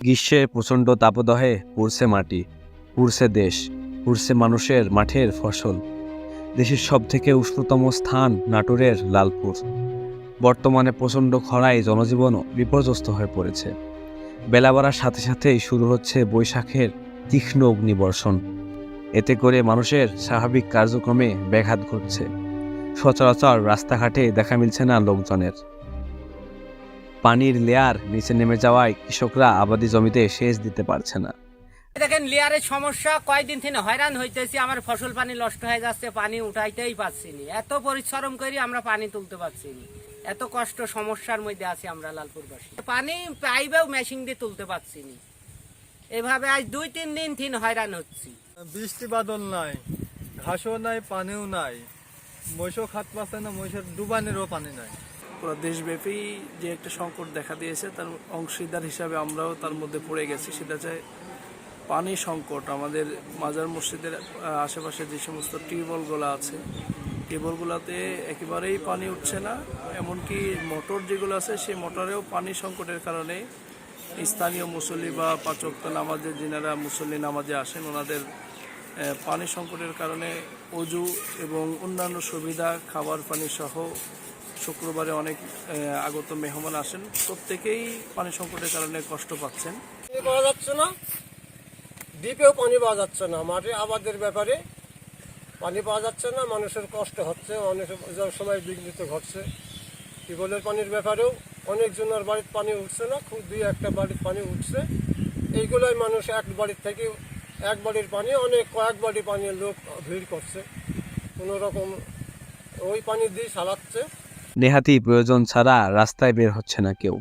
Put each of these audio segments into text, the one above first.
গ্রীষ্মের প্রচণ্ড তাপদহে পুড়ছে মাটি, পুড়ছে দেশ, পুড়ছে মানুষের মাঠের ফসল। দেশের সবথেকে উষ্ণতম স্থান নাটোরের লালপুর। বর্তমানে প্রচণ্ড খরায় জনজীবন বিপর্যস্ত হয়ে পড়েছে। বেলা বাড়ার সাথে সাথেই শুরু হচ্ছে বৈশাখের তীক্ষ্ণ অগ্নিবর্ষণ। এতে করে মানুষের স্বাভাবিক কার্যক্রমে ব্যাঘাত ঘটছে। সচরাচর রাস্তাঘাটে দেখা মিলছে না লোকজনের। পানির লেয়ার নিচে নেমে যাওয়ায় কৃষকরা আবাদি জমিতে সেচ দিতে পারছে না। দেখেন লেয়ারের সমস্যা কয়দিন থেকে হয়রান হইতেছি আমার ফসল পানি নষ্ট হয়ে যাচ্ছে পানি উঠাইতেই পারছি নি। এত পরিশ্রম করি আমরা পানি তুলতে পারছি নি। এত কষ্ট সমস্যার মধ্যে আছি আমরা লালপুরবাসী। পানি পাইবেও মেশিন দিয়ে তুলতে পারছি নি। এভাবে আজ দুই তিন দিন তিন হয়রান হচ্ছি। বৃষ্টি বাদল নাই ঘাসও নাই পানিও নাই। মহিষও খাত পাচ্ছে না, মহিষের ডুবানেরও পানি নাই। পুরো দেশব্যাপী যে একটা সংকট দেখা দিয়েছে, তার অংশীদার হিসাবে আমরাও তার মধ্যে পড়ে গেছি। সেটা চাই পানি সংকট, আমাদের মাজার মসজিদের আশেপাশে যে সমস্ত টিউবওয়েলগুলো আছে, টিউবওয়েলগুলোতে একেবারেই পানি উঠছে না। এমনকি মোটর যেগুলো আছে, সেই মোটরেও পানি সংকটের কারণে স্থানীয় মুসল্লি বা পাচক নামাজে, যিনারা মুসল্লি নামাজে আসেন, ওনাদের পানি সংকটের কারণে অজু এবং অন্যান্য সুবিধা, খাবার পানি সহ শুক্রবারে অনেক আগত মেহমান আসেন। প্রত্যেকেই পানি সংকটের কারণে কষ্ট পাচ্ছেন। পাওয়া যাচ্ছে না। দ্বীপেও পানি পাওয়া যাচ্ছে না। মাঠে আবাদের ব্যাপারে পানি পাওয়া যাচ্ছে না। মানুষের কষ্ট হচ্ছে। অনেক সময় বিঘ্নিত ঘটছে। টিউবওয়েলের পানির ব্যাপারেও অনেকজনের বাড়ির পানি উঠছে না। খুব দুই একটা বাড়ির পানি উঠছে। এইগুলোই মানুষ এক বাড়ির থেকে এক বাড়ির পানি, অনেক কয়েক বাড়ি পানির লোক ভিড় করছে। কোনো রকম ওই পানি দিয়ে চালাচ্ছে নেহাতি প্রয়োজন ছাড়া রাস্তায় বের হচ্ছে না কেউ।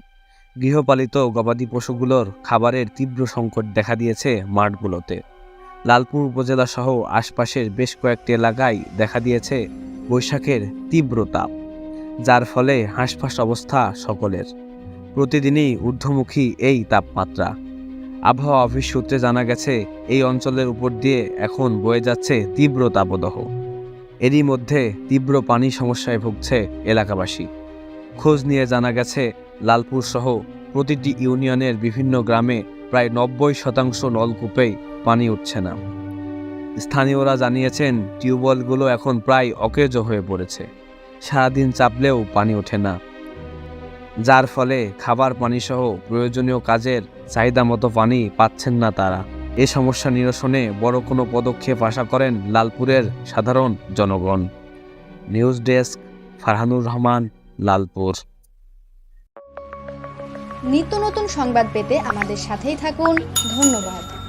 গৃহপালিত গবাদি পশুগুলোর খাবারের তীব্র সংকট দেখা দিয়েছে মাঠগুলোতে। লালপুর উপজেলা সহ আশপাশের বেশ কয়েকটি এলাকায় দেখা দিয়েছে বৈশাখের তীব্র তাপ, যার ফলে হাঁসফাঁস অবস্থা সকলের। প্রতিদিনই ঊর্ধ্বমুখী এই তাপমাত্রা। আবহাওয়া অফিস সূত্রে জানা গেছে, এই অঞ্চলের উপর দিয়ে এখন বয়ে যাচ্ছে তীব্র তাপদহ। এরই মধ্যে তীব্র পানি সমস্যায় ভুগছে এলাকাবাসী। খোঁজ নিয়ে জানা গেছে, লালপুর সহ প্রতিটি ইউনিয়নের বিভিন্ন গ্রামে প্রায় নব্বই শতাংশ নলকূপেই পানি উঠছে না। স্থানীয়রা জানিয়েছেন, টিউবওয়েলগুলো এখন প্রায় অকেজ হয়ে পড়েছে। সারাদিন চাপলেও পানি ওঠে না। যার ফলে খাবার পানি সহ প্রয়োজনীয় কাজের চাহিদা মতো পানি পাচ্ছেন না তারা। এ সমস্যা নিরসনে বড় কোনো পদক্ষেপ আশা করেন লালপুরের সাধারণ জনগণ। News desk, Farhanur Rahman, Lalpur. নিত্য নতুন সংবাদ পেতে আমাদের সাথেই থাকুন। ধন্যবাদ।